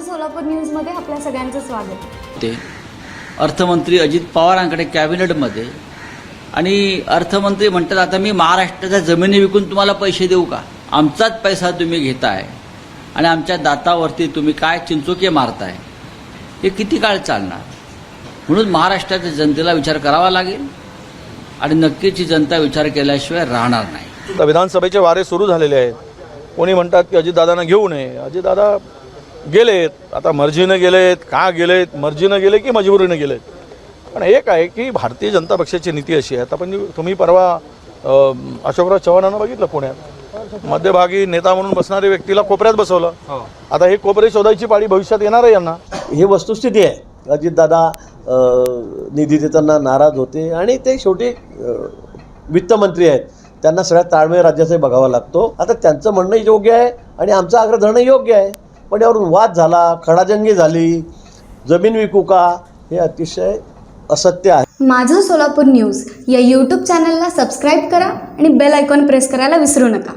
सोलापूर न्यूजमध्ये आपल्या सगळ्यांचं स्वागत. ते अर्थमंत्री अजित पवारांकडे कॅबिनेटमध्ये. आणि अर्थमंत्री म्हणतात आता मी महाराष्ट्राच्या जमिनी विकून तुम्हाला पैसे देऊ का? आमचाच पैसा तुम्ही घेताय. आणि आमच्या दातावरती तुम्ही काय चिंचोके मारताय? हे किती काळ चालणार? म्हणून महाराष्ट्राच्या जनतेला विचार करावा लागेल. आणि नक्कीच ही जनता विचार केल्याशिवाय राहणार नाही. विधानसभेचे वारे सुरू झालेले आहेत. कोणी म्हणतात की अजितदादांना घेऊ नये. अजितदादा गेलेत आता मर्जीनं गेलेत का गेलेत मर्जीनं गेले की मजबुरीनं गेलेत? पण एक आहे की भारतीय जनता पक्षाची नीती अशी आहे आता पण तुम्ही परवा अशोकराव चव्हाणांना बघितलं पुण्यात. मध्यभागी नेता म्हणून बसणाऱ्या व्यक्तीला कोपऱ्यात बसवलं. आता हे कोपरे शोधायची पाळी भविष्यात येणार आहे यांना. ही वस्तुस्थिती आहे. अजितदादा निधी देताना नाराज होते आणि ते शेवटी वित्तमंत्री आहेत. त्यांना सगळ्यात ताळमेळ राज्याचा बघावा लागतो. आता त्यांचं म्हणणं योग्य आहे आणि आमचं आग्रह धरणं योग्य आहे. पण यावरून वाद झाला खडाजंगी झाली जमीन विकू का हे अतिशय असत्य आहे. माझं सोलापूर न्यूज या यूट्यूब चॅनलला सबस्क्राईब करा आणि बेल आयकॉन प्रेस करायला विसरू नका.